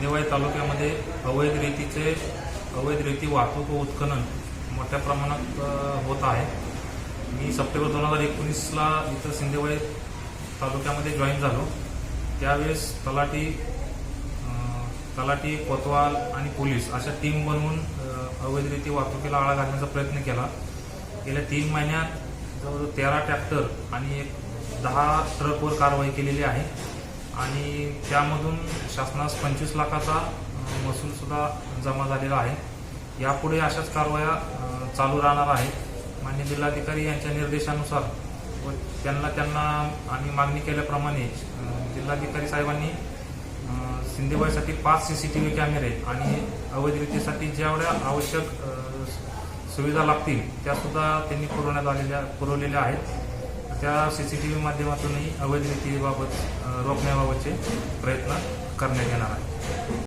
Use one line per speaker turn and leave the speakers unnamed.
निवाई तालुक्यामध्ये अवैध रेतीचे अवैध रेती वाहतूक व उत्खनन मोठ्या प्रमाणात होत आहे. मी सप्टेंबर दोन हजार एकोणीसला इथं सिंदेवाई तालुक्यामध्ये जॉईन झालो. त्यावेळेस तलाठी तलाठी कोतवाल आणि पोलीस अशा टीम बनवून अवैध रेती वाहतुकीला आळा घालण्याचा प्रयत्न केला. गेल्या तीन महिन्यात जवळजवळ तेरा ट्रॅक्टर आणि एक दहा ट्रकवर कारवाई केलेली आहे. आणि त्यामधून शासनास पंचवीस लाखाचा महसूलसुद्धा जमा झालेला आहे. यापुढे अशाच कारवाया चालू राहणार आहेत. मान्य जिल्हाधिकारी यांच्या निर्देशानुसार व त्यांना त्यांना आम्ही मागणी केल्याप्रमाणे जिल्हाधिकारी साहेबांनी सिंधेबाईसाठी पाच व्ही कॅमेरे आणि अवैधरितीसाठी जेवढ्या आवश्यक सुविधा लागतील त्यासुद्धा त्यांनी पुरवण्यात आलेल्या पुरवलेल्या आहेत. त्या सी सी टी व्ही माध्यमातूनही अवैध रीतीबाबत रोखण्याबाबतचे प्रयत्न करण्यात येणार आहे